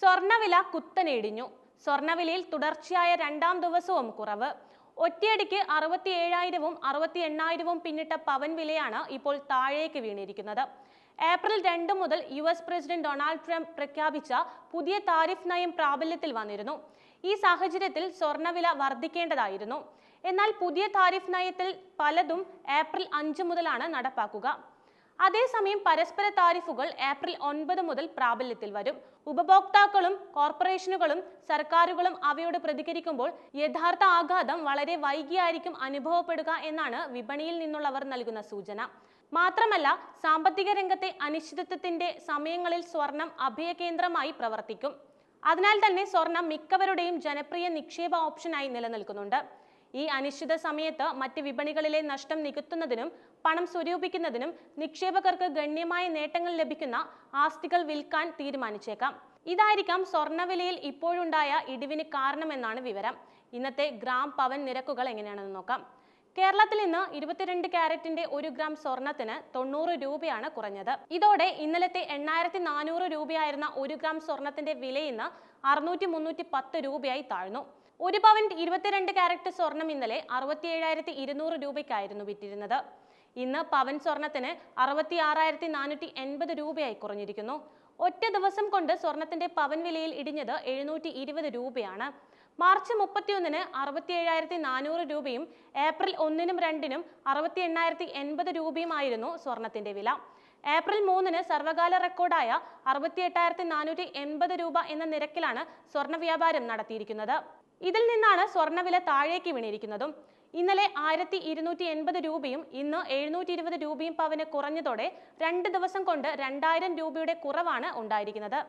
സ്വർണവില കുത്തനിടിഞ്ഞു സ്വർണവിലയിൽ തുടർച്ചയായ രണ്ടാം ദിവസവും കുറവ്. ഒറ്റയടിക്ക് അറുപത്തി ഏഴായിരവും അറുപത്തി എണ്ണായിരവും പിന്നിട്ട പവൻ വിലയാണ് ഇപ്പോൾ താഴേക്ക് വീണിരിക്കുന്നത്. ഏപ്രിൽ രണ്ട് മുതൽ U S president Donald Trump പ്രഖ്യാപിച്ച പുതിയ താരിഫ് നയം പ്രാബല്യത്തിൽ വന്നിരുന്നു. ഈ സാഹചര്യത്തിൽ സ്വർണവില വർദ്ധിക്കേണ്ടതായിരുന്നു. എന്നാൽ പുതിയ താരിഫ് നയത്തിൽ പലതും ഏപ്രിൽ അഞ്ച് മുതലാണ് നടപ്പാക്കുക. അതേസമയം പരസ്പര താരിഫുകൾ ഏപ്രിൽ ഒൻപത് മുതൽ പ്രാബല്യത്തിൽ വരും. ഉപഭോക്താക്കളും കോർപ്പറേഷനുകളും സർക്കാരുകളും അവയോട് പ്രതികരിക്കുമ്പോൾ യഥാർത്ഥ ആഘാതം വളരെ വൈകിയായിരിക്കും അനുഭവപ്പെടുക എന്നാണ് വിപണിയിൽ നിന്നുള്ളവർ നൽകുന്ന സൂചന. മാത്രമല്ല സാമ്പത്തിക രംഗത്തെ അനിശ്ചിതത്വത്തിന്റെ സമയങ്ങളിൽ സ്വർണം അഭയകേന്ദ്രമായി പ്രവർത്തിക്കും. അതിനാൽ തന്നെ സ്വർണം മിക്കവരുടെയും ജനപ്രിയ നിക്ഷേപ ഓപ്ഷനായി നിലനിൽക്കുന്നുണ്ട്. ഈ അനിശ്ചിത സമയത്ത് മറ്റ് വിപണികളിലെ നഷ്ടം നികത്തുന്നതിനും പണം സ്വരൂപിക്കുന്നതിനും നിക്ഷേപകർക്ക് ഗണ്യമായ നേട്ടങ്ങൾ ലഭിക്കുന്ന ആസ്തികൾ വിൽക്കാൻ തീരുമാനിച്ചേക്കാം. ഇതായിരിക്കാം സ്വർണവിലയിൽ ഇപ്പോഴുണ്ടായ ഇടിവിന് കാരണമെന്നാണ് വിവരം. ഇന്നത്തെ ഗ്രാം പവൻ നിരക്കുകൾ എങ്ങനെയാണെന്ന് നോക്കാം. കേരളത്തിൽ ഇന്ന് ഇരുപത്തിരണ്ട് ക്യാരറ്റിന്റെ ഒരു ഗ്രാം സ്വർണത്തിന് തൊണ്ണൂറ് രൂപയാണ് കുറഞ്ഞത്. ഇതോടെ ഇന്നലത്തെ എണ്ണായിരത്തി നാനൂറ് രൂപയായിരുന്ന ഒരു ഗ്രാം സ്വർണത്തിന്റെ വില ഇന്ന് അറുന്നൂറ്റി മുന്നൂറ്റി പത്ത് രൂപയായി താഴ്ന്നു. ഒരു പവൻ ഇരുപത്തിരണ്ട് ക്യാരറ്റ് സ്വർണം ഇന്നലെ അറുപത്തി ഏഴായിരത്തി ഇരുന്നൂറ് രൂപയ്ക്കായിരുന്നു വിറ്റിരുന്നത്. ഇന്ന് പവൻ സ്വർണത്തിന് അറുപത്തി ആറായിരത്തി നാനൂറ്റി എൺപത് രൂപയായി കുറഞ്ഞിരിക്കുന്നു. ഒറ്റ ദിവസം കൊണ്ട് സ്വർണത്തിന്റെ പവൻ വിലയിൽ ഇടിഞ്ഞത് എഴുന്നൂറ്റി ഇരുപത് രൂപയാണ്. മാർച്ച് മുപ്പത്തിയൊന്നിന് അറുപത്തി ഏഴായിരത്തി നാനൂറ് രൂപയും ഏപ്രിൽ ഒന്നിനും രണ്ടിനും അറുപത്തി എണ്ണായിരത്തി എൺപത് രൂപയുമായിരുന്നു സ്വർണത്തിന്റെ വില. ഏപ്രിൽ മൂന്നിന് സർവകാല റെക്കോർഡായ അറുപത്തി എട്ടായിരത്തി നാനൂറ്റി എൺപത് രൂപ എന്ന നിരക്കിലാണ് സ്വർണ വ്യാപാരം നടത്തിയിരിക്കുന്നത്. ഇതിൽ നിന്നാണ് സ്വർണവില താഴേക്ക് വീണിരിക്കുന്നതും. ഇന്നലെ ആയിരത്തി ഇരുന്നൂറ്റി എൺപത് രൂപയും ഇന്ന് എഴുന്നൂറ്റി ഇരുപത് രൂപയും പവന് കുറഞ്ഞതോടെ രണ്ട് ദിവസം കൊണ്ട് രണ്ടായിരം രൂപയുടെ കുറവാണ് ഉണ്ടായിരിക്കുന്നത്.